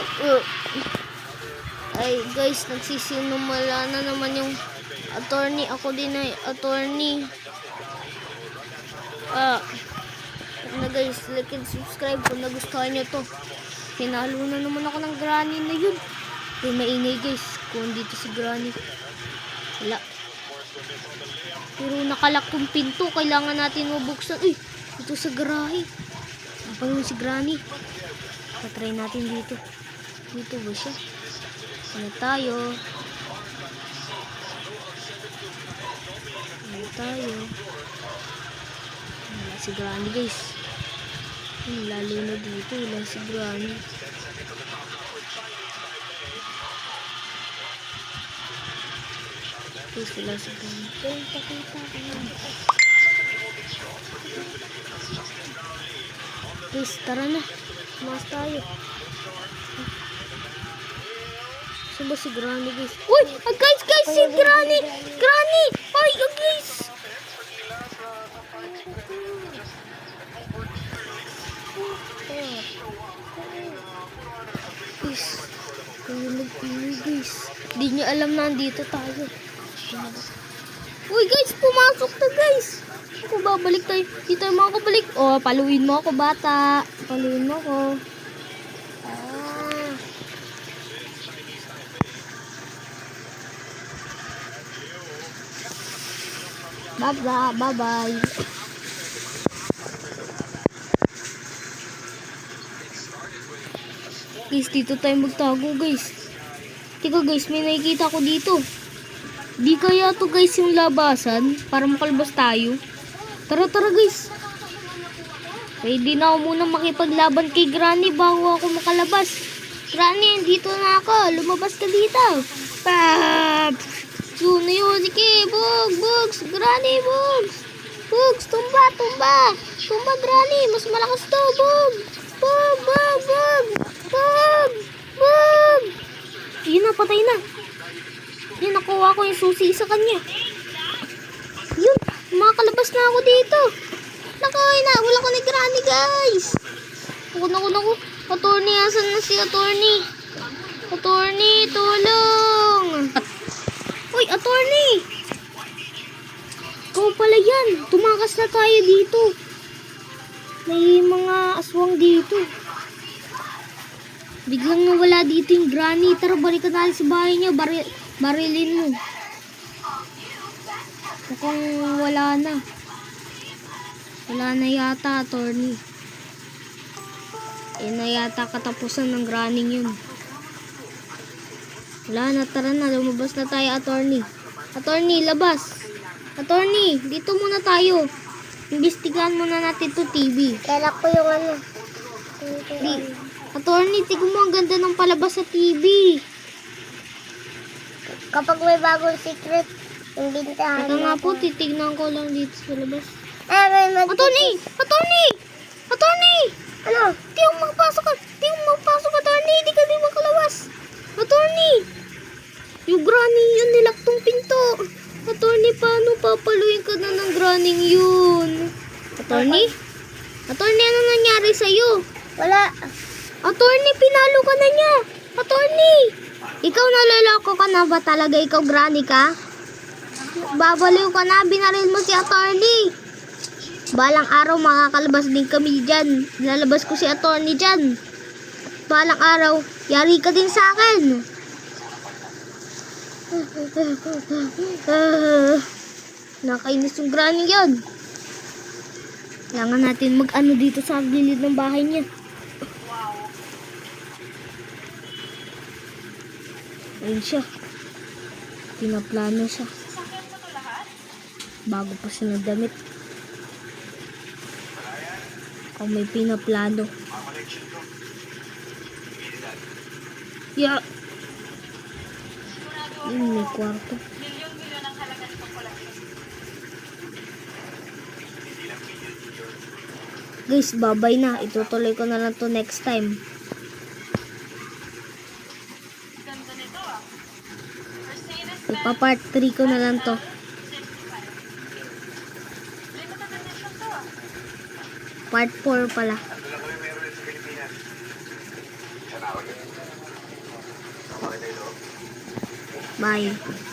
uh. Ay guys, nagsisinumala na naman yung attorney. Ako din ay attorney. Ah, na guys, like and subscribe kung nagustuhan nyo to. Pinalo na naman ako ng granny na yun. Ay, maingay guys, kung dito si granny. Wala. Pero nakalak yung pinto, kailangan natin mabuksan. Uy, dito sa garahe. Yun si granny? Patry natin dito. Dito ba siya? Ano tayo? Ano tayo? Wala si Granny guys. Ay, lalo na dito. Wala si Granny. Guys, wala si Granny. Ay, pakita ko yan. Guys, tara na. Mas tayo. Saan ba si Granny guys? Uy! Ah, guys, guys! Si Granny! Granny! Ay, ah, guys! Guys, tulog tayo guys. Di niya alam na andito tayo. Uy guys, pumasok na guys. Ako babalik tayo. Di tayo makakabalik. Oh, paluin mo ako bata. Paluin mo ako. Bye-bye. Bye-bye. Guys, dito tayo magtago, guys. Teka, guys, may nakikita ko dito. Di kaya to guys yung labasan para makalabas tayo. Tara, tara, guys. Ready na ako muna makipaglaban kay Granny bago ako makalabas. Granny, dito na ako. Lumabas ka dito. Pap! Suno yun. Sige, Bug, Bugs. Granny, Bugs. Bugs, tumba, tumba. Tumba, Granny. Mas malakas to, Bug. Bug, Bug, Bug. Bug, Bug. Yun na, patay na. Yun, nakuha ko yung susi sa kanya. Yun, makakalabas na ako dito. Nakoy na, wala ko ni Granny, guys. Ako, naku, naku. Attorney, asan na si attorney? Attorney, tulong. Uy, attorney. Ikaw pala yan. Tumakas na tayo dito. May mga aswang dito. Biglang nawala dito yung granny. Tara, balikan natin sa bahay niya. Baril, barilin mo. Mukhang wala na. Wala na yata, attorney. Eh na yata katapusan ng granning yun. Wala na, tara na. Lumabas na tayo, attorney. Attorney, labas. Attorney, dito muna tayo. Imbestigahan muna natin to TV. Kala ko yung ano. Di, attorney, tignan mo ang ganda ng palabas sa TV. Kapag may bagong secret, yung bintahan. Ito nga po, titignan ko lang dito sa labas. Eh, may mag- Attorney! Attorney! Attorney! Ano? Di ako makapasok ka. Di ako makapasok, attorney. Di ka di makalabas. Attorney! Yung granny yun, nilaktong pinto. Attorney, paano papaluin ka na ng granny yun? Attorney? Attorney, ano nangyari sa'yo? Wala. Attorney, pinalo ka na niya. Attorney! Ikaw naloloko ka na ba talaga? Ikaw granny ka? Babaliw ka na, binaril mo si attorney. Balang araw makakalabas din kami dyan. Lalabas ko si attorney dyan. Balang araw, yari ka din sa akin. Nakainis yung granny yun. Kailangan natin mag-ano dito sa gilid ng bahay niya. Ayun siya. Pinaplano siya. Bago pa siya nagdamit. Kung may pinaplano. Ya. Yun, may kwarto. Guys, babay na. Itutuloy ko na lang to next time. Ipa part 3 ko na lang to. Part 4 pala. Bye.